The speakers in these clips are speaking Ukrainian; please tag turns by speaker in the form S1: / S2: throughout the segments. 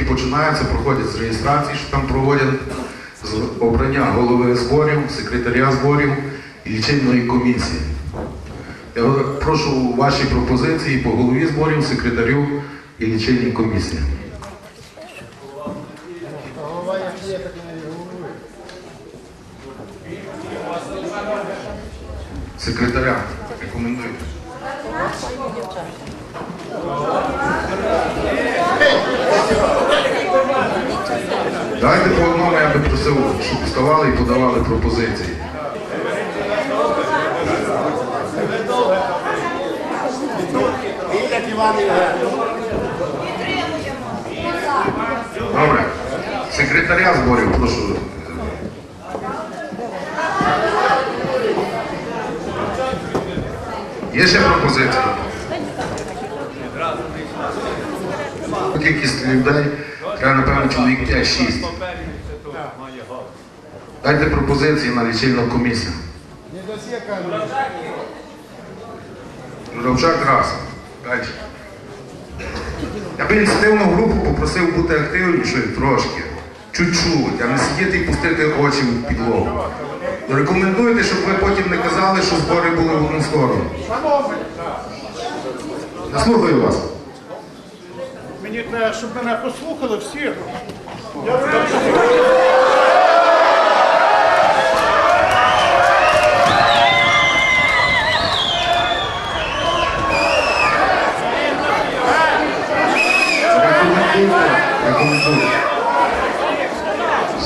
S1: які починаються, проходять з реєстрації, що там проводять з обрання голови зборів, секретаря зборів і лічильної комісії. Я прошу ваші пропозиції по голові зборів, секретарю і лічильній комісії. Секретаря рекомендую. Давайте по одному я би просив, щоб вставали і подавали пропозиції. Добре. Секретаря зборів, прошу. Є ще пропозиції? Кількість людей, треба, напевно, чоловік 5-6. Дайте пропозиції на лічильну комісію. Журавчак раз. Далі. Я би ініціативну групу попросив бути активнішою трошки. Чуть-чуть, а не сидіти і пустити очі в підлогу. Рекомендуйте, щоб ви потім не казали, що збори були в одну сторону. Я слухаю вас.
S2: Мені щоб мене послухали всі.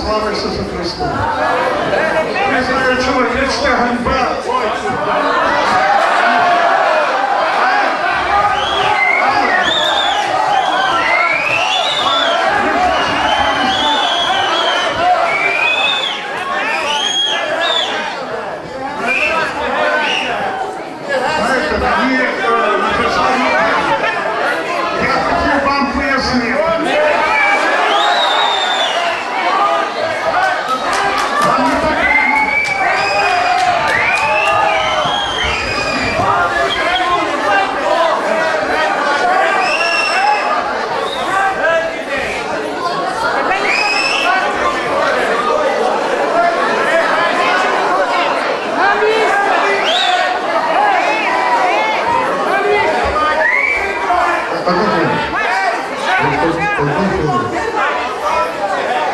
S3: Слава Ісусу Христу.
S2: Не знаю, кричте ганьба.
S3: Знаєте, мені е, написали. Я хотів вам пояснити. Вам не потрібно.
S1: Одну хвилину. Одну хвилину.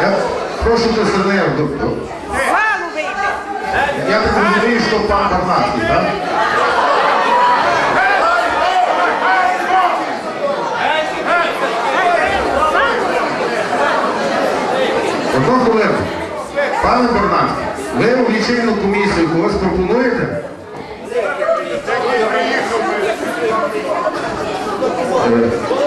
S1: Я прошу ТСНР. до- Я так розумію, що пан Барнацький, так? Одну хвилину. Пане Барнацький, ви в лічильну комісію когось пропонуєте? Lord.